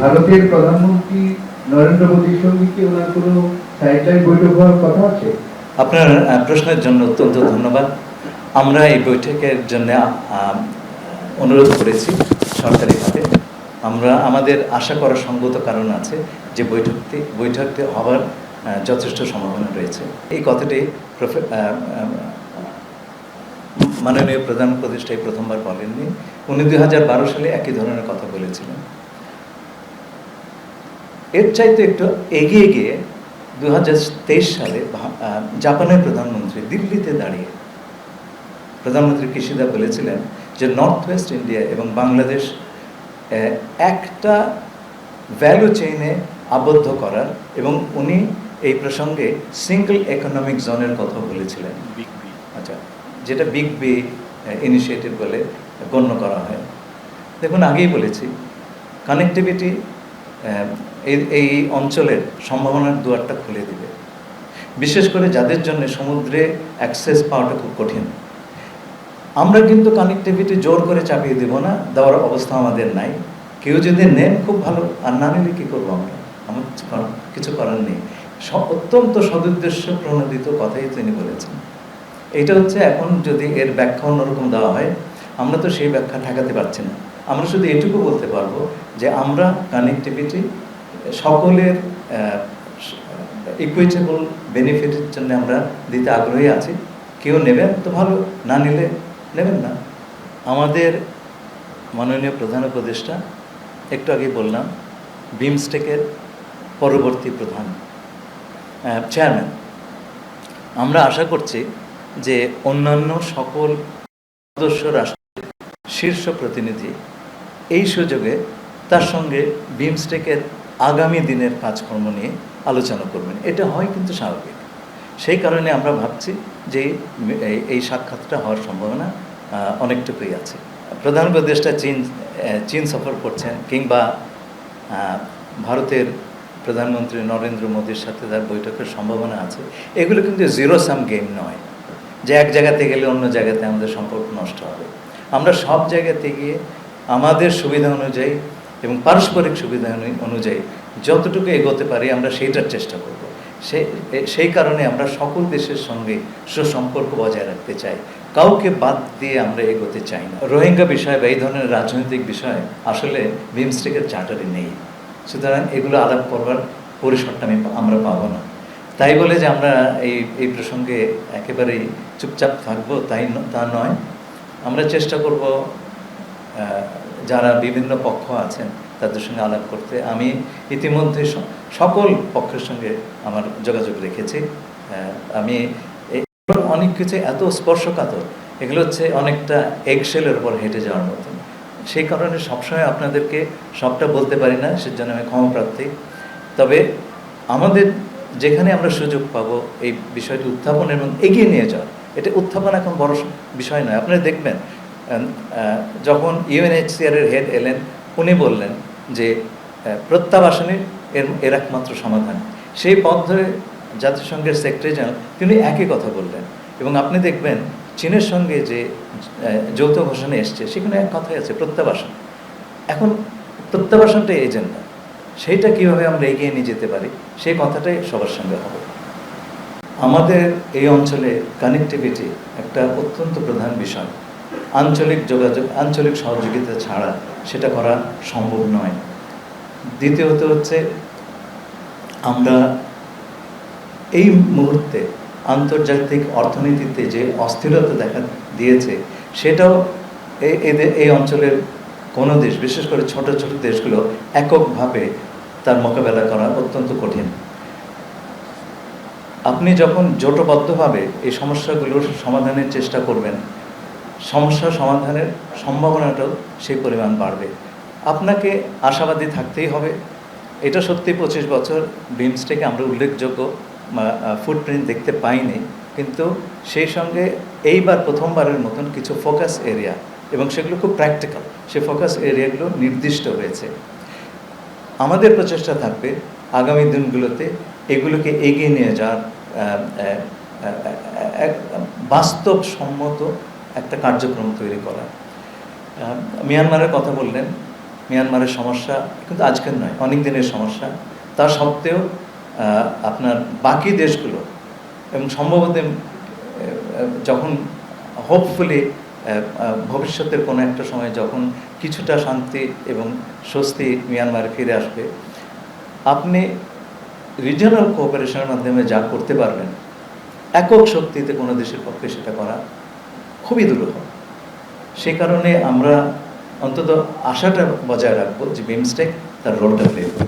ভারতের প্রধানমন্ত্রী নরেন্দ্র মোদীর সঙ্গে কি ওনার কোনো সাইডলাইন বৈঠক হওয়ার কথা আছে? আপনার প্রশ্নের জন্য অত্যন্ত ধন্যবাদ। আমরা এই বৈঠকের জন্য অনুরোধ করেছি সরকারিভাবে। আমরা, আমাদের আশা করার সঙ্গত কারণ আছে যে বৈঠকটি বৈঠকটি হওয়ার যথেষ্ট সম্ভাবনা রয়েছে। এই কথাটি মাননীয় প্রধান উপদেষ্টাই প্রথমবার বলেননি। উনি দুই হাজার বারো সালে একই ধরনের কথা বলেছিলেন। এর চাইতে একটু এগিয়ে গিয়ে দু হাজার তেইশ সালে জাপানের প্রধানমন্ত্রী দিল্লিতে দাঁড়িয়ে। প্রধানমন্ত্রী কিশিদা বলেছিলেন যে নর্থ ওয়েস্ট ইন্ডিয়া এবং বাংলাদেশ একটা ভ্যালু চেইনে আবদ্ধ করার এবং উনি এই প্রসঙ্গে সিঙ্গল ইকোনমিক জোনের কথা বলেছিলেন। বিগ বি আচ্ছা যেটা বিগ বি ইনিশিয়েটিভ বলে গণ্য করা হয়। দেখুন আগেই বলেছি কানেক্টিভিটি এই এই অঞ্চলের সম্ভাবনার দুয়ারটা খুলে দিবে। বিশেষ করে যাদের জন্য সমুদ্রে অ্যাক্সেস পাওয়াটা খুব কঠিন। আমরা কিন্তু কানেক্টিভিটি জোর করে চাপিয়ে দেব না, দেওয়ার অবস্থা আমাদের নাই। কেউ যদি নেন খুব ভালো, আর না নিলে কী করব আমরা? আমার কিছু করার- নেই। অত্যন্ত সদুদ্দেশ্য প্রণোদিত কথাই তিনি বলেছেন। এটা হচ্ছে এখন যদি এর ব্যাখ্যা অন্যরকম দেওয়া হয়, আমরা তো সেই ব্যাখ্যা ঠেকাতে পারছি না। আমরা শুধু এটুকু বলতে পারব যে আমরা কানেক্টিভিটি সকলের ইকুইটেবল বেনিফিটের জন্য আমরা দিতে আগ্রহী আছি। কেউ নেবেন তো ভালো, না নিলে নেবেন না। আমাদের মাননীয় প্রধান উপদেষ্টা, একটু আগে বললাম, বিমস্টেকের পরবর্তী প্রধান চেয়ারম্যান আমরা আশা করছি যে অন্যান্য সকল সদস্য রাষ্ট্রের শীর্ষ প্রতিনিধি এই সুযোগে তার সঙ্গে বিমস্টেকের আগামী দিনের কাজকর্ম নিয়ে আলোচনা করবেন। এটা হয় কিন্তু স্বাভাবিক। সেই কারণে আমরা ভাবছি যে এই- সাক্ষাৎটা হওয়ার সম্ভাবনা অনেকটুকুই আছে। প্রধান উপদেষ্টা চীন চীন সফর করছেন কিংবা ভারতের প্রধানমন্ত্রী নরেন্দ্র মোদীর সাথে তার বৈঠকের সম্ভাবনা আছে। এগুলো কিন্তু জিরো সাম গেম নয়। যে এক জায়গাতে গেলে অন্য জায়গাতে আমাদের সম্পর্ক নষ্ট হবে। আমরা সব জায়গাতে গিয়ে আমাদের সুবিধা অনুযায়ী এবং পারস্পরিক সুবিধা অনুযায়ী যতটুকু এগোতে পারি আমরা সেইটার চেষ্টা করব। সেই সেই কারণে আমরা সকল দেশের সঙ্গে সুসম্পর্ক বজায় রাখতে চাই। কাউকে বাদ দিয়ে আমরা এগোতে চাই না। রোহিঙ্গা বিষয় বা এই ধরনের রাজনৈতিক বিষয় আসলে বিমস্টেকের চার্টারে নেই। সুতরাং এগুলো আলাপ করবার পরিসরটা আমি আমরা পাবো না। তাই বলে যে আমরা এই এই প্রসঙ্গে একেবারেই চুপচাপ থাকব, তাই তা নয়। আমরা চেষ্টা করব যারা বিভিন্ন পক্ষ আছেন, তাদের সঙ্গে আলাপ করতে আমি ইতিমধ্যে সকল পক্ষের সঙ্গে আমার যোগাযোগ রেখেছি। আমি অনেক কিছু এত স্পর্শকাতর। এগুলো হচ্ছে অনেকটা এক্সেলের উপর হেঁটে যাওয়ার মতন। সেই কারণে সবসময় আপনাদেরকে সবটা বলতে পারি না, সেজন্য আমি ক্ষমাপ্রার্থী। তবে আমাদের যেখানে আমরা সুযোগ পাবো, এই বিষয়টি উত্থাপন এবং এগিয়ে নিয়ে যাওয়া এটা উত্থাপন এখন বড় বিষয় নয়। আপনারা দেখবেন যখন ইউএনএইচসিআর এর হেড এলেন উনি বললেন যে আহ, প্রত্যাবাসনের এর এর একমাত্র সমাধান। সেই পথ ধরে জাতিসংঘের সেক্রেটারি জেনারেল তিনি একই কথা বললেন। এবং আপনি দেখবেন চীনের সঙ্গে যে যৌথ ঘোষণা এসছে সেখানে এক কথাই আছে প্রত্যাবাসন। এখন প্রত্যাবাসনটাই এজেন্ডা সেইটা কীভাবে আমরা এগিয়ে নিয়ে যেতে পারি সেই কথাটাই সবার সঙ্গে হবে। আমাদের এই অঞ্চলে কানেক্টিভিটি একটা অত্যন্ত প্রধান বিষয়। আঞ্চলিক যোগাযোগ, আঞ্চলিক সহযোগিতা ছাড়া সেটা করা সম্ভব নয়। দ্বিতীয়ত হচ্ছে, আমরা এই মুহূর্তে আন্তর্জাতিক অর্থনীতিতে যে অস্থিরতা দেখা দিয়েছে, সেটাও এদের এই অঞ্চলের কোনো দেশ, বিশেষ করে ছোট ছোট দেশগুলো এককভাবে তার মোকাবেলা করা অত্যন্ত কঠিন। আপনি যখন জোটবদ্ধভাবে এই সমস্যাগুলোর সমাধানের চেষ্টা করবেন সমস্যা সমাধানের সম্ভাবনাটাও সেই পরিমাণ বাড়বে। আপনাকে আশাবাদী থাকতেই হবে। এটা সত্যি পঁচিশ বছর বিমসটেকে আমরা উল্লেখযোগ্য ফুটপ্রিন্ট দেখতে পাইনি। কিন্তু সেই সঙ্গে এইবার প্রথমবারের মতন কিছু ফোকাস এরিয়া এবং সেগুলো খুব প্র্যাকটিক্যাল সে ফোকাস এরিয়াগুলো নির্দিষ্ট হয়েছে। আমাদের প্রচেষ্টা থাকবে আগামী দিনগুলোতে এগুলোকে এগিয়ে নিয়ে যাওয়ার বাস্তবসম্মত একটা কার্যক্রম তৈরি করা। মিয়ানমারের কথা বললেন। মিয়ানমারের সমস্যা কিন্তু আজকের নয়, অনেক দিনের সমস্যা। তা সত্ত্বেও আপনার বাকি দেশগুলো এবং সম্ভবত যখন হোপফুলি ভবিষ্যতের কোনো একটা সময় যখন কিছুটা শান্তি এবং স্বস্তি মিয়ানমারে ফিরে আসবে, আপনি রিজিয়নাল কোঅপারেশনের মাধ্যমে যা করতে পারবেন, একক শক্তিতে কোনো দেশের পক্ষে সেটা করা খুবই দুর্বল। সে কারণে আমরা অন্তত আশাটা বজায় রাখব যে বিমস্টেক তার রোলটা প্লে করবে।